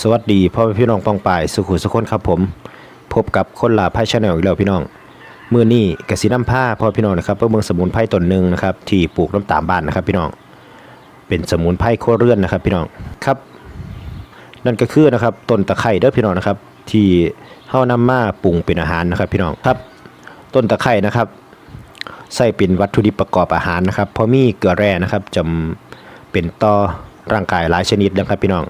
สวัสดีพ่อแม่พี่น้องปองปายสุขุสุขคนครับผม พบกับคนลาไพ่ชาแนลอีกแล้วพี่น้องมื่อนี้กระสิน้ำผ้าพ่อพี่น้องนะครับเพื่อเมืองสมุนไพรตนหนึ่งนะครับที่ปลูกน้ำตามบ้านนะครับพี่น้อง เป็นสมุนไพรโคเรื่อนนะครับพี่น้องครับ นั่นก็คือนะครับต้นตะไคร้เด้อพี่น้องนะครับ ที่เฮานำมาปรุงเป็นอาหารนะครับพี่น้องครับ ต้นตะไคร้นะครับใส่เป็นวัตถุดิบประกอบอาหารนะครับเพราะมีเกลือแร่นะครับจำเป็นต่อร่างกายหลายชนิดนะครับพี่น้อง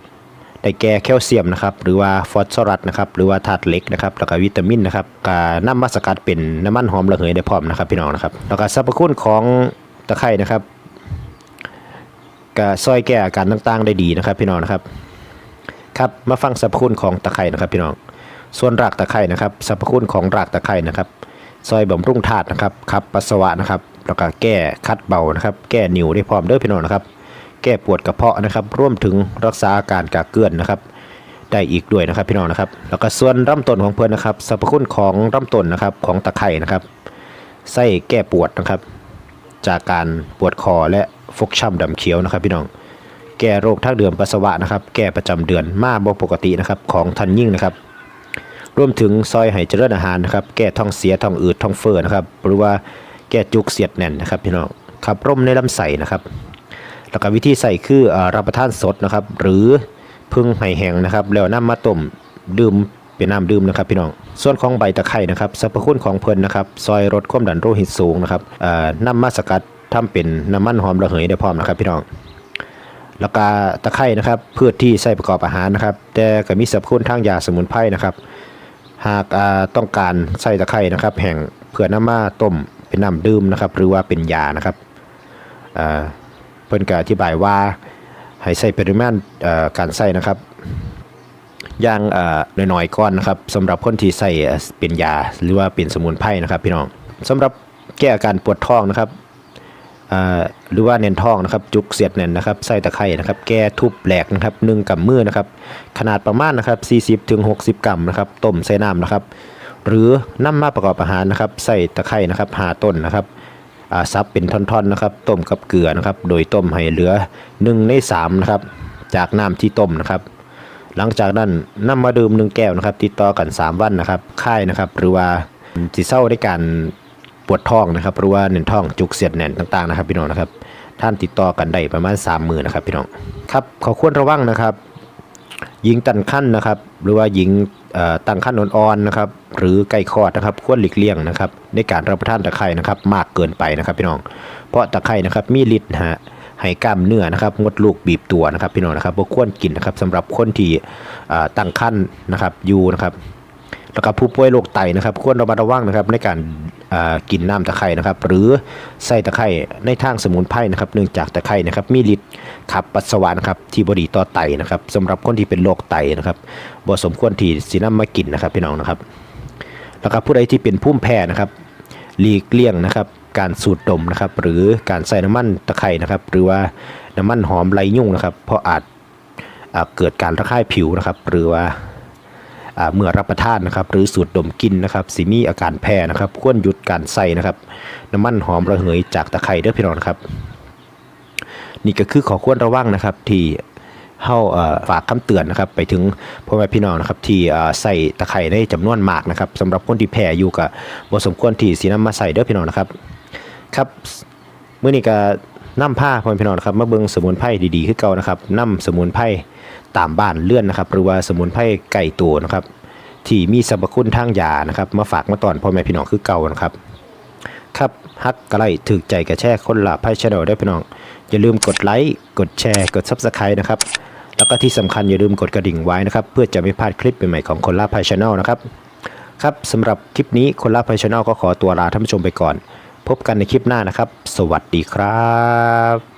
ได้แก่แคลเซียมนะครับหรือว่าฟอสฟอรัสนะครับหรือว่าธาตุเหล็กนะครับแล้วก็วิตามินนะครับก็นำมาสกัดเป็นน้ำมันหอมระเหยได้พร้อมนะครับพี่น้องนะครับแล้วก็สรรพคุณของตะไคร้นะครับก็ซอยแก้อาการต่างๆ ได้ดีนะครับ พี่น้องนะครับครับมาฟังสรรพคุณของตะไคร้นะครับพี่น้องส่วนรากตะไคร้นะครับสรรพคุณของรากตะไคร้นะครับซอยบำรุงธาตุนะครับขับปัสสาวะนะครับแล้วก็แก้คัดเบานะครับ แก้นิ่วได้พร้อมเด้อพี่น้องนะครับ แก้ปวดกระเพาะนะครับร่วมถึงรักษาอาการกากเกลื่อนนะครับ ได้อีกด้วยนะครับพี่น้องนะครับ แล้วก็ส่วนลำต้นของเพื่อนนะครับสรรพคุณของลำต้นนะครับของตะไคร่นะครับไส้แก้ปวดนะครับ จากการปวดคอและฟกช้ำดำเขียวนะครับ พี่น้องแก้โรคทางเดินปัสสาวะนะครับ แก้ประจำเดือนมาบ่ปกตินะครับของทันยิ่งนะครับรวมถึงซอยไหเจริญอาหารนะครับแก้ท้องเสียท้องอืดท้องเฟ้อนะครับหรือว่าแก้จุกเสียดแน่นนะครับพี่น้องขับร่มในลำไส้นะครับ แล้วก็วิธีใส่คือรับประทานสดนะครับ หรือพึ่งไห่แห้งนะครับ แล้วนำมาต้มดื่มเป็นน้ำดื่มนะครับพี่น้อง ส่วนของใบตะไคร้นะครับสรรพคุณของเพลินนะครับ ซอยลดความดันโลหิตสูงนะครับเอ่อนำมาสกัดทำเป็นน้ำมันหอมระเหยได้พร้อมนะครับพี่น้อง แล้วก็ตะไคร้นะครับพืชที่ใส่ประกอบอาหารนะครับ แต่ก็มีสรรพคุณทางยาสมุนไพรนะครับ หากาต้องการใส่ตะไคร้นะครับ แห่งเพื่อน้ำมาต้มเป็นน้ำดื่มนะครับ หรือว่าเป็นยานะครับอ่า พิ่นก็อธิบายว่าให้ใส่ปริมาณการใส่นะครับอย่างน้อยๆก้อนนะครับสำหรับคนที่ใส่เป็นยาหรือว่าเป็นสมุนไพรนะครับ พี่น้องสำหรับแก้อาการปวดท้องนะครับหรือว่าเน้นท้องนะครับ จุกเสียดแน่นนะครับใส่ตะไคร้นะครับ แก้ทุบแหลกนะครับหนึ่งกำมือนะครับ ขนาดประมาณนะครับ 40ถึง60 กรัมนะครับต้มใส่น้ำนะครับ หรือนำมาประกอบอาหารนะครับใส่ตะไคร้นะครับหาต้นนะครับ ซับเป็นท่อนๆนะครับ ต้มกับเกลือนะครับ โดยต้มให้เหลือ1ใน3นะครับ จากน้ำที่ต้มนะครับ หลังจากนั้นนำมาดื่มหนึ่งแก้วนะครับ ติดต่อกัน 3 วันนะครับค่ายนะครับ หรือว่าจิเศร้าในการปวดท้องนะครับหรือว่าเน่นท้องจุกเสียดแน่นต่างๆนะครับพี่น้องนะครับ ท่านติดต่อกันได้ประมาณ3มือนะครับพี่น้องครับขอควรระวังนะครับ หญิงตั้งครรภ์นะครับ หรือว่าหญิงตั้งครรภ์อ่อนๆนะครับ หรือใกล้คลอดนะครับ ควรหลีกเลี่ยงนะครับ ในการรับประทานตะไคร่นะครับ มากเกินไปนะครับพี่น้อง เพราะตะไคร่นะครับมีฤทธิ์นะฮะให้กล้ามเนื้อนะครับงดลูกบีบตัวนะครับพี่น้องนะครับบ่ควรกินนะครับสำหรับคนที่ตั้งครรภ์นะครับอยู่นะครับแล้วก็ผู้ป่วยโรคไตนะครับควรระมัดระวังนะครับในการกินน้ำตะไคร่นะครับ หรือใส่ตะไคร่ในทางสมุนไพรนะครับ เนื่องจากตะไคร่นะครับมีฤทธิ์ ขับปัสสาวะนะครับที่บดีต่อไตนะครับสำหรับคนที่เป็นโรคไตนะครับบ่สมควรที่สินำมากินนะครับพี่น้องนะครับ แล้วก็ผู้ใดที่เป็นผู้แพ้นะครับหลีกเลี่ยงนะครับ การสูดดมนะครับ หรือการใส่น้ำมันตะไคร่นะครับ หรือว่าน้ำมันหอมไรยุ่งนะครับ เพราะอาจเกิดการระคายผิวนะครับ หรือว่าเมื่อรับประทานนะครับ หรือสูดดมกินนะครับสิมีอาการแพ้นะครับ ควรหยุดการใส่นะครับ น้ำมันหอมระเหยจากตะไคร้เด้อพี่น้องครับ นี่ก็คือขอควรระวังนะครับที่เฮาเอ่อฝากคำเตือนนะครับไปถึงพ่อแม่พี่น้องนะครับที่ใส่ตะไคร้ในจำนวนมากนะครับสำหรับคนที่แพ้อยู่กับบ่สมควรที่สินำมาใส่เด้อพี่น้องนะครับครับเมื้อนี้ก็นำผ้าพ่อแม่พี่น้องนะครับมาเบิ่งสมุนไพรดีๆคือเก่านะครับนำสมุนไพรตามบ้านเลื่อนนะครับหรือว่าสมุนไพรไก่ตัวนะครับที่มีสรรพคุณทางยานะครับมาฝากมาตอนพ่อแม่พี่น้องคือเก่านะครับครับฮักกระไรถึกใจกระแช่คนละไพ่ชแนลได้พี่น้อง อย่าลืมกดไลค์กดแชร์กด Subscribe นะครับ แล้วก็ที่สำคัญอย่าลืมกดกระดิ่งไว้นะครับ เพื่อจะไม่พลาดคลิปใหม่ๆของคนล่าพ่ชแนลนะครับ ครับสำหรับคลิปนี้คนละพายชแนลก็ขอตัวลาท่านผู้ชมไปก่อน พบกันในคลิปหน้านะครับ สวัสดีครับ